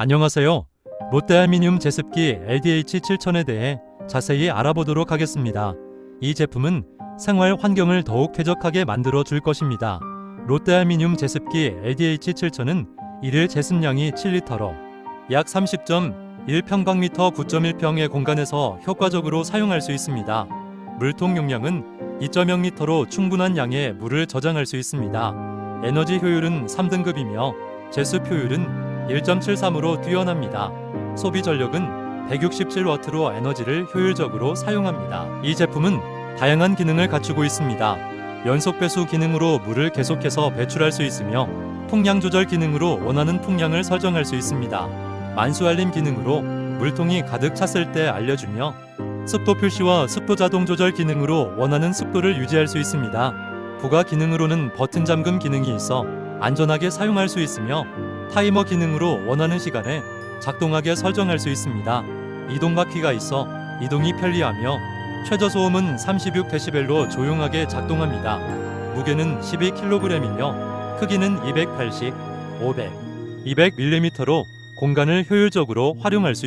안녕하세요. 롯데알미늄 제습기 LDH 7000에 대해 자세히 알아보도록 하겠습니다. 이 제품은 생활 환경을 더욱 쾌적하게 만들어 줄 것입니다. 롯데알미늄 제습기 LDH 7000은 일일 제습량이 7리터로 약 30.1평방미터 9.1평의 공간에서 효과적으로 사용할 수 있습니다. 물통 용량은 2.0리터로 충분한 양의 물을 저장할 수 있습니다. 에너지 효율은 3등급이며 제습 효율은 1.73으로 뛰어납니다. 소비 전력은 167W로 에너지를 효율적으로 사용합니다. 이 제품은 다양한 기능을 갖추고 있습니다. 연속 배수 기능으로 물을 계속해서 배출할 수 있으며 풍량 조절 기능으로 원하는 풍량을 설정할 수 있습니다. 만수 알림 기능으로 물통이 가득 찼을 때 알려주며 습도 표시와 습도 자동 조절 기능으로 원하는 습도를 유지할 수 있습니다. 부가 기능으로는 버튼 잠금 기능이 있어 안전하게 사용할 수 있으며 타이머 기능으로 원하는 시간에 작동하게 설정할 수 있습니다. 이동 바퀴가 있어 이동이 편리하며 최저 소음은 36dB로 조용하게 작동합니다. 무게는 12kg이며 크기는 280, 500, 200mm로 공간을 효율적으로 활용할 수 있습니다.